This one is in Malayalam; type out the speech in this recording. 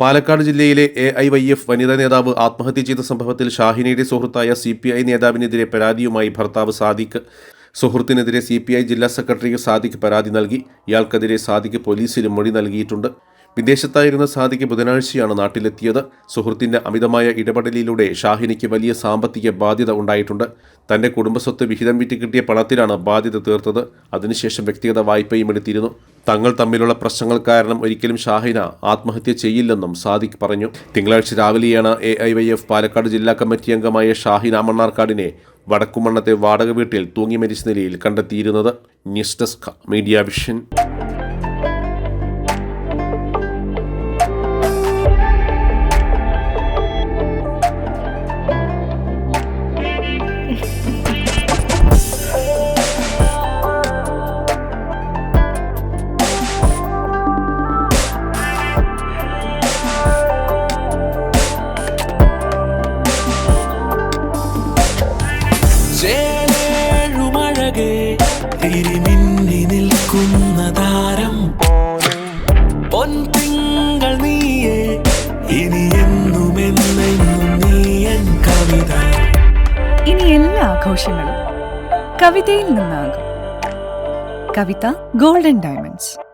പാലക്കാട് ജില്ലയിലെ എ ഐ വൈ എഫ് വനിതാ നേതാവ് ആത്മഹത്യ ചെയ്ത സംഭവത്തിൽ ഷാഹിനയുടെ സുഹൃത്തായ സി പി ഐ നേതാവിനെതിരെ പരാതിയുമായി ഭർത്താവ് സാദിഖ്. സുഹൃത്തിനെതിരെ സി പി ഐ ജില്ലാ സെക്രട്ടറിക്ക് സാദിഖ് പരാതി നൽകി. ഇയാൾക്കെതിരെ സാദിഖ് പോലീസിലും മൊഴി നൽകിയിട്ടുണ്ട്. വിദേശത്തായിരുന്ന സാദിഖ് ബുധനാഴ്ചയാണ് നാട്ടിലെത്തിയത്. സുഹൃത്തിന്റെ അമിതമായ ഇടപെടലിലൂടെ ഷാഹിനിക്ക് വലിയ സാമ്പത്തിക ബാധ്യത ഉണ്ടായിട്ടുണ്ട്. തന്റെ കുടുംബസ്വത്ത് വിഹിതം വിറ്റ് കിട്ടിയ പണത്തിലാണ് ബാധ്യത തീർത്തത്. അതിനുശേഷം വ്യക്തിഗത വായ്പയും എടുത്തിരുന്നു. തങ്ങൾ തമ്മിലുള്ള പ്രശ്നങ്ങൾ കാരണം ഒരിക്കലും ഷാഹിന ആത്മഹത്യ ചെയ്യില്ലെന്നും സാദിഖ് പറഞ്ഞു. തിങ്കളാഴ്ച രാവിലെയാണ് A I Y F Palakkad ജില്ലാ കമ്മിറ്റി അംഗമായ ഷാഹിന മണ്ണാർക്കാടിനെ വടക്കുമണ്ണത്തെ വാടക വീട്ടിൽ തൂങ്ങി മരിച്ച നിലയിൽ കണ്ടെത്തിയിരുന്നത്. News desk media vision. ഇനി എന്നുമെന്നെന്നും കവിത. ഇനി എല്ലാ ആഘോഷങ്ങളും കവിതയിൽ നിന്നാകും. കവിത ഗോൾഡൻ ഡയമണ്ട്സ്